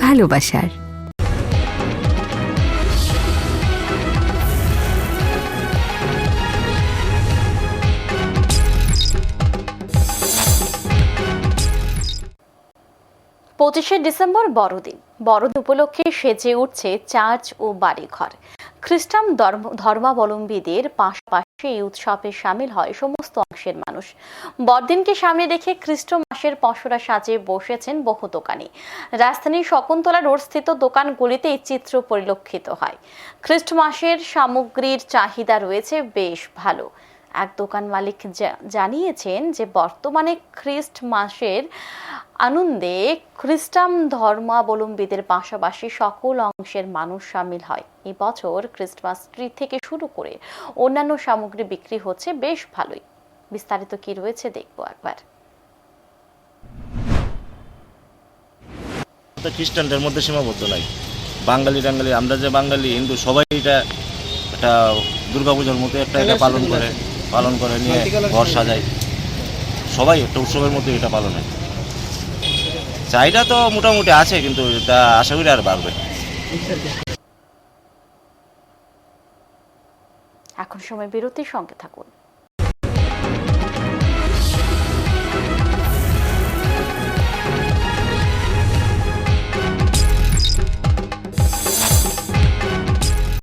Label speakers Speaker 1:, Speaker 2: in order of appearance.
Speaker 1: ভালোবাসার।
Speaker 2: পঁচিশে ডিসেম্বর বড়দিন। বড়দিন উপলক্ষে সেজে উঠছে চার্চ ও বাড়িঘর। খ্রিস্টান ধর্মাবলম্বীদের পাশাপাশি এই উৎসবে সামিল হয় সমস্ত অংশের মানুষ। বড়দিনকে সামনে রেখে খ্রিস্ট মাসের পশরা সাজে বসেছেন বহু দোকানি। রাজধানীর শকুন্তলা রোড স্থিত দোকানগুলিতে এই চিত্র পরিলক্ষিত হয়। খ্রিস্ট মাসের সামগ্রীর চাহিদা রয়েছে বেশ ভালো। এক দোকান মালিক জানিয়েছেন যে বর্তমানে খ্রিস্ট মাসের আনন্দে খ্রিস্টান ধর্মাবলম্বীদের পাশাপাশি সকল অংশের মানুষ সামিল হয়। এই বছর ক্রিসমাস ট্রি থেকে শুরু করে অন্যান্য সামগ্রী বিক্রি হচ্ছে বেশ ভালোই। বিস্তারিত কি রয়েছে দেখব একবার।
Speaker 3: খ্রিস্টানদের মধ্যে সীমাবদ্ধ নাই। বাঙালি টাঙ্গালি আমরা যে বাঙালি হিন্দু সবাই এটা একটা দুর্গাপূজার মতো একটা এটা পালন করে। পালন করে নিয়ে ঘর সাজাই সবাই একটা উৎসবের মধ্যে এটা পালন হয়। চাহিদা তো মোটামুটি আছে কিন্তু এটা আশা করি আর বাড়বে
Speaker 2: এখন সময় বিরতির সঙ্গে থাকুন।